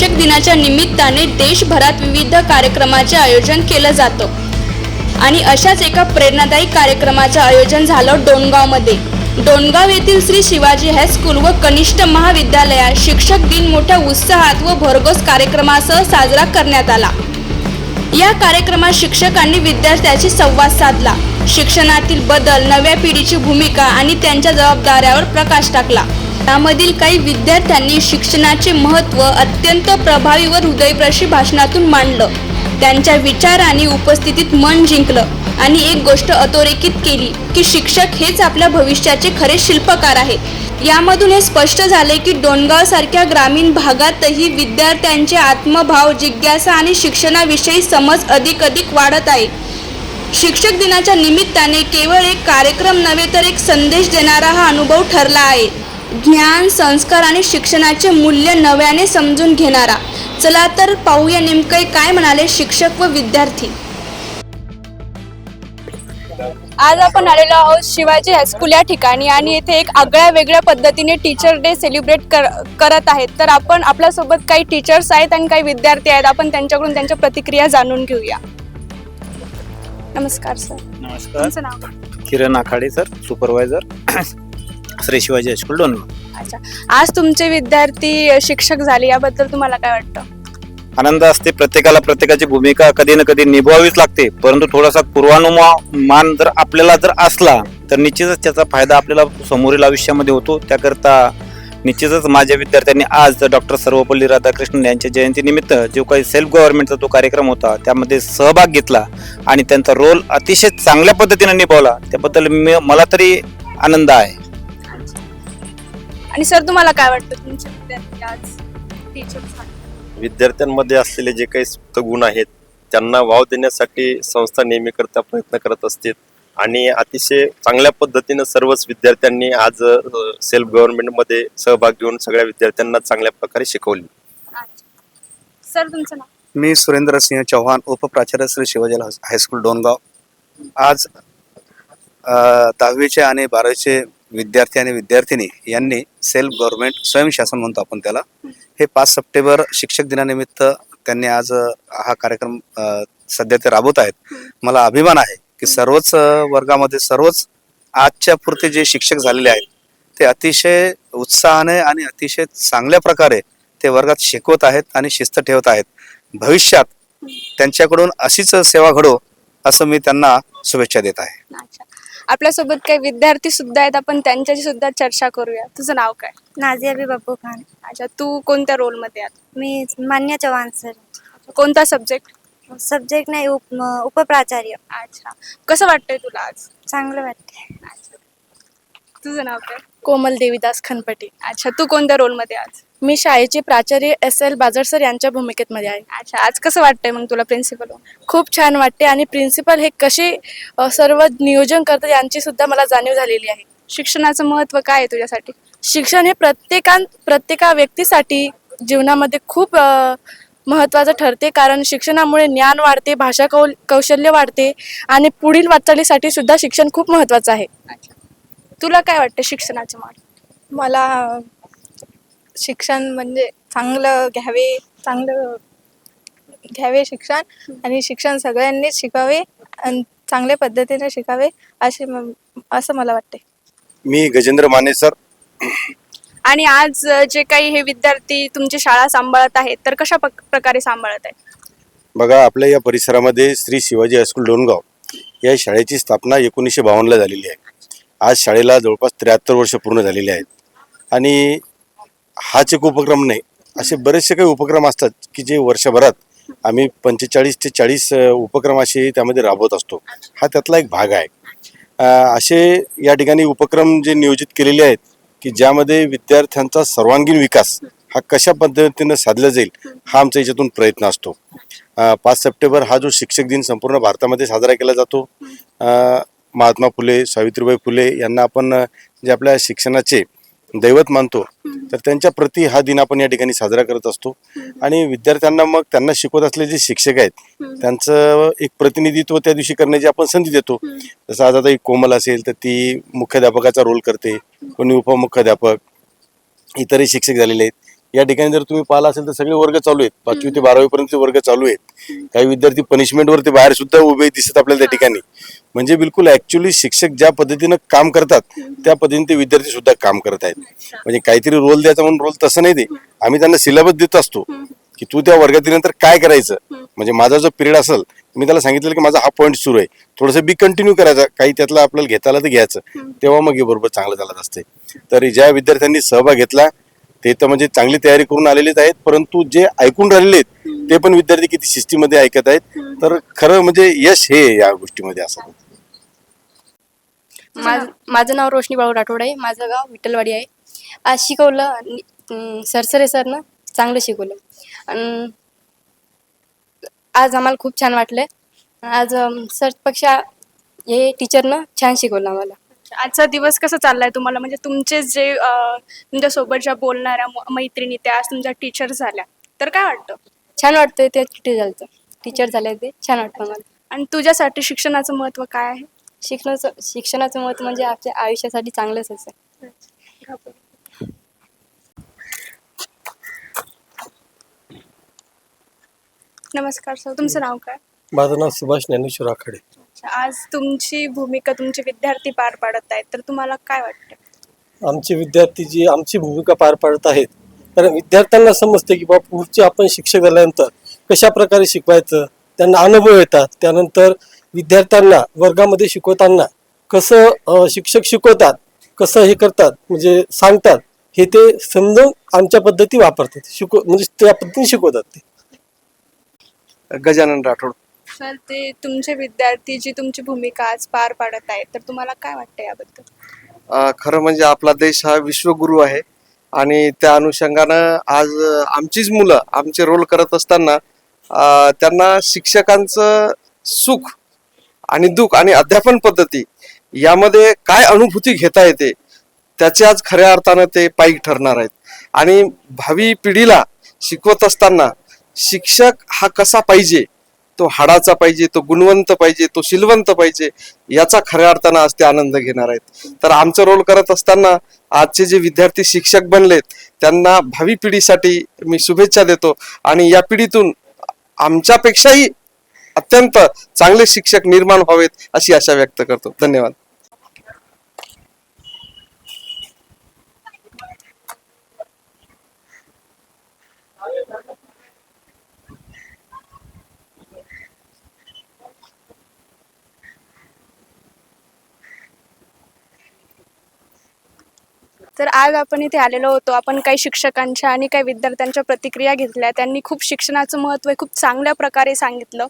शिक्षक दिनाच्या निमित्ताने देशभरात विविध कार्यक्रमाचे आयोजन केलं जातं. आणि अशाच एका प्रेरणादायी कार्यक्रमाचं आयोजन झालं डोणगावमध्ये. डोणगाव येथील श्री शिवाजी हायस्कूल व कनिष्ठ महाविद्यालयात शिक्षक दिन मोठ्या उत्साहात व भरघोस कार्यक्रमासह साजरा करण्यात आला. या कार्यक्रमात शिक्षकांनी विद्यार्थ्याशी संवाद साधला. शिक्षणातील बदल नव्या पिढीची भूमिका आणि त्यांच्या जबाबदाऱ्यावर प्रकाश टाकला. यामधील काही विद्यार्थ्यांनी शिक्षणाचे महत्त्व अत्यंत प्रभावी व हृदयप्रशी भाषणातून मांडलं. त्यांच्या विचारांनी उपस्थितीत मन जिंकलं आणि एक गोष्ट अधोरेखित केली की शिक्षक हेच आपल्या भविष्याचे खरे शिल्पकार आहेत. यामधून हे स्पष्ट झाले की डोणगाव सारख्या ग्रामीण भागातही विद्यार्थ्यांचे आत्मभाव जिज्ञासा आणि शिक्षणाविषयी समज अधिक अधिक वाढत आहे. शिक्षक दिनाच्या निमित्ताने केवळ एक कार्यक्रम नव्हे तर एक संदेश देणारा हा अनुभव ठरला आहे. ज्ञान संस्कार आणि शिक्षणाचे मूल्य नव्याने समजून घेणारा. चला तर पाहूया नेमकं काय म्हणाले शिक्षक व विद्यार्थी. आज आपण आलेलो आहोत शिवाजी हायस्कूल या ठिकाणी आणि येथे एक आगळ्या वेगळ्या पद्धतीने टीचर डे सेलिब्रेट कर करत आहेत. तर आपण आपल्यासोबत काही टीचर्स आहेत आणि काही विद्यार्थी आहेत. आपण त्यांच्याकडून त्यांच्या प्रतिक्रिया जाणून घेऊया. नमस्कार सर नमस्कार. तुमचं नाव Kiran Akhade sir supervisor Shri Shivaji high school Dongaon अच्छा. आज तुमचे विद्यार्थी शिक्षक झाले याबद्दल तुम्हाला काय वाटतं? आनंद असते. प्रत्येकाला प्रत्येकाची भूमिका कधी ना कधी निभवावीच लागते. परंतु थोडासा पूर्वानुमान जर आपल्याला जर असला तर निश्चितच त्याचा फायदा आपल्याला समोरील आयुष्यामध्ये होतो. त्याकरता निश्चितच माझ्या विद्यार्थ्यांनी आज डॉक्टर सर्वपल्ली राधाकृष्णन यांच्या जयंतीनिमित्त जो काही सेल्फ गव्हर्नमेंटचा तो कार्यक्रम होता त्यामध्ये सहभाग घेतला आणि त्यांचा रोल अतिशय चांगल्या पद्धतीने निभावला त्याबद्दल मी मला तरी आनंद आहे. आणि सर तुम्हाला काय वाटतं? तुमचे विद्यार्थी आज टीचर विद्यार्थ्यांमध्ये असलेले जे काही सुप्त गुण आहेत त्यांना वाव देण्यासाठी संस्था नेहमीकरता प्रयत्न करत असते. आणि अतिशय चांगल्या पद्धतीनं सर्वच विद्यार्थ्यांनी आज सेल्फ गव्हर्नमेंटमध्ये सहभाग घेऊन सगळ्या विद्यार्थ्यांना चांगल्या प्रकारे शिकवली. सर तुमचं नाव? मी सुरेंद्र सिंह चौहान उपप्राचार्य श्री शिवाजी हायस्कूल डोनगाव आज अ, दहावीचे आणि बारावीचे विद्यार्थी आणि विद्यार्थिनी यांनी सेल्फ गव्हर्नमेंट स्वयंशासन म्हणतो आपण त्याला. हे पाच सप्टेंबर शिक्षक दिनानिमित्त त्यांनी आज हा कार्यक्रम सध्या ते राबवत आहेत. मला अभिमान आहे की सर्वच वर्गामध्ये सर्वच आजच्या पुरते जे शिक्षक झालेले आहेत ते अतिशय उत्साहाने आणि अतिशय चांगल्या प्रकारे ते वर्गात शिकवत आहेत आणि शिस्त ठेवत आहेत. भविष्यात त्यांच्याकडून अशीच सेवा घडो असं मी त्यांना शुभेच्छा देत आहे. आपल्यासोबत काही विद्यार्थी सुद्धा आहेत आपण त्यांच्याशी सुद्धा चर्चा करूया. तुझं नाव काय? नाझिया बी बापू खान. अच्छा तू कोणत्या रोलमध्ये आहात मी मान्य चव्हाण सर कोणता सब्जेक्ट सब्जेक्ट नाही उप म- उपप्राचार्य. अच्छा. कसं वाटतंय तुला आज? चांगलं वाटते तुझं नाव काय? कोमल देवीदास खनपटी. अच्छा तू कोणत्या रोलमध्ये आज? मी शाळेचे प्राचार्य एस एल बाजर सर यांच्या भूमिकेत मध्ये आहे. अच्छा आज कसं वाटतंय मग तुला प्रिन्सिपल खूप छान वाटते आणि प्रिन्सिपल हे कसे सर्व नियोजन करतात यांची सुद्धा मला जाणीव झालेली आहे. शिक्षणाचं महत्त्व काय आहे तुझ्यासाठी? शिक्षण हे प्रत्येकां प्रत्येका व्यक्तीसाठी जीवनामध्ये खूप महत्त्वाचं ठरते कारण शिक्षणामुळे ज्ञान वाढते भाषा कौ कौशल्य वाढते आणि पुढील वाटचालीसाठी सुद्धा शिक्षण खूप महत्त्वाचं आहे. तुला काय वाटतं शिक्षणाचं मला शिक्षण म्हणजे चांगलं घ्यावे चांगलं घ्यावे शिक्षण आणि शिक्षण सगळ्यांनीच शिकावे आणि चांगल्या पद्धतीने शिकावे असे असं मला वाटते. मी गजेंद्र माने सर. आणि आज जे काही हे विद्यार्थी तुमची शाळा सांभाळत आहेत तर कशा प्रकारे सांभाळत आहेत? बघा आपल्या या परिसरामध्ये श्री शिवाजी हायस्कूल डोनगाव या शाळेची स्थापना एकोणीसशे बावन्नला झालेली आहे. आज शाळेला जवळपास त्र्याहत्तर वर्ष पूर्ण झालेली आहेत. आणि हाच एक उपक्रम नाही. असे बरेचसे काही उपक्रम असतात की जे वर्षभरात आम्ही पंचेचाळीस ते चाळीस उपक्रम असे त्यामध्ये राबवत असतो. हा त्यातला एक भाग आहे. असे या ठिकाणी उपक्रम जे नियोजित केलेले आहेत की ज्यामध्ये विद्यार्थ्यांचा सर्वांगीण विकास हा कशा पद्धतीनं साधला जाईल हा आमचा याच्यातून प्रयत्न असतो. पाच सप्टेंबर हा जो शिक्षक दिन संपूर्ण भारतामध्ये साजरा केला जातो. महात्मा फुले सावित्रीबाई फुले यांना आपण जे आपल्या शिक्षणाचे दैवत मानतो तर त्यांच्या प्रती हा दिन आपण या ठिकाणी साजरा करत असतो. आणि विद्यार्थ्यांना मग त्यांना शिकवत असलेले जे शिक्षक आहेत त्यांचं एक प्रतिनिधित्व त्या दिवशी करण्याची आपण संधी देतो. जसं आज आता एक कोमल असेल तर ती मुख्याध्यापकाचा रोल करते कोणी उपमुख्याध्यापक इतरही शिक्षक झालेले आहेत. या ठिकाणी जर तुम्ही पाहिला असेल तर सगळे वर्ग चालू आहेत. पाचवी ते बारावी पर्यंतचे वर्ग चालू आहेत. काही विद्यार्थी पनिशमेंटवर ते बाहेर सुद्धा उभे दिसत आपल्याला त्या ठिकाणी. म्हणजे बिलकुल ऍक्च्युली शिक्षक ज्या पद्धतीनं काम करतात त्या पद्धतीने ते विद्यार्थी सुद्धा काम करत आहेत. म्हणजे काहीतरी रोल द्यायचा म्हणून रोल तसं नाही ते. आम्ही त्यांना सिलेबस देत असतो की तू त्या वर्गात नंतर काय करायचं? म्हणजे माझा जो पिरियड असेल मी त्याला सांगितलं की माझा हा पॉईंट सुरू आहे. थोडंसं बी कंटिन्यू करायचा. काही त्यातला आपल्याला घेता आलं तर घ्यायचं. तेव्हा मग हे बरोबर चांगलं चालत असते तर ज्या विद्यार्थ्यांनी सहभाग घेतला ते तर म्हणजे चांगली तयारी करून आलेलेच आहेत परंतु जे ऐकून राहिलेले आहेत ते पण विद्यार्थी किती शिस्तीमध्ये ऐकत आहेत. तर खरं म्हणजे यश हे या गोष्टीमध्ये असं माझ माझं नाव रोशनी बाळू राठोड आहे. माझं गाव विठ्ठलवाडी आहे. आज शिकवलं आणि, सरसरे सरनं चांगलं शिकवलं. आणि आज आम्हाला खूप छान वाटलं आज सर सरपेक्षा हे टीचरनं छान शिकवलं आम्हाला. आजचा दिवस कसा चाललाय तुम्हाला? म्हणजे तुमचे जे अं, तुमच्यासोबत ज्या बोलणाऱ्या म- मैत्रिणी त्या आज तुमच्या टीचर झाल्या. तर काय वाटतं? छान वाटतं ते टीचर टीचर झाले ते. छान वाटतं मला. आणि तुझ्यासाठी शिक्षणाचं महत्त्व काय आहे? शिकण्याचं शिक्षणाचं मत म्हणजे आपल्या आयुष्यासाठी चांगलंच आहे नमस्कार सर. तुमचं नाव काय? माझं नाव सुभाष ज्ञानेश्वर आखाडे. आज तुमची भूमिका तुमचे विद्यार्थी पार पाडत आहेत तर तुम्हाला काय वाटतं? आमचे विद्यार्थी जी आमची भूमिका पार पाडत आहेत तर विद्यार्थ्यांना समजते की बाबा पुढचे आपण शिक्षक झाल्यानंतर कशा प्रकारे शिकवायचं त्यांना अनुभव येतात त्यानंतर विद्यार्थ्यांना वर्गामध्ये शिकवताना कसं अं, शिक्षक शिकवतात कसं हे करतात म्हणजे सांगतात हे ते समजून आमच्या पद्धती वापरतात शिकव म्हणजे त्या पद्धतीने शिकवतात ते. गजानन राठोड. असाल ते तुमचे विद्यार्थी जी तुमची भूमिका आज पार पाडत आहेत तर तुम्हाला काय वाटतं याबद्दल? खरं म्हणजे आपला देश हा विश्वगुरु आहे आणि त्या अनुषंगानं आज आमचीच मुलं आमचे रोल करत असताना त्यांना शिक्षकांचं सुख आणि दुःख आणि अध्यापन पद्धती यामध्ये काय अनुभूती घेता येते त्याचे आज खऱ्या अर्थानं ते पायी ठरणार आहेत. आणि भावी पिढीला शिकवत असताना शिक्षक हा कसा पाहिजे तो हाडाचा पाहिजे तो गुणवंत पाहिजे तो शिलवंत पाहिजे याचा खऱ्या अर्थानं आज ते आनंद घेणार आहेत. तर आमचं रोल करत असताना आजचे जे विद्यार्थी शिक्षक बनलेत त्यांना भावी पिढीसाठी मी शुभेच्छा देतो आणि या पिढीतून आमच्यापेक्षाही अत्यंत चांगले शिक्षक निर्माण व्हावेत अशी आशा व्यक्त करतो. धन्यवाद. तर आज आपण इथे आलेलो होतो. आपण काही शिक्षकांच्या आणि काही विद्यार्थ्यांच्या प्रतिक्रिया घेतल्या. त्यांनी खूप शिक्षणाचं महत्त्व खूप चांगल्या प्रकारे सांगितलं.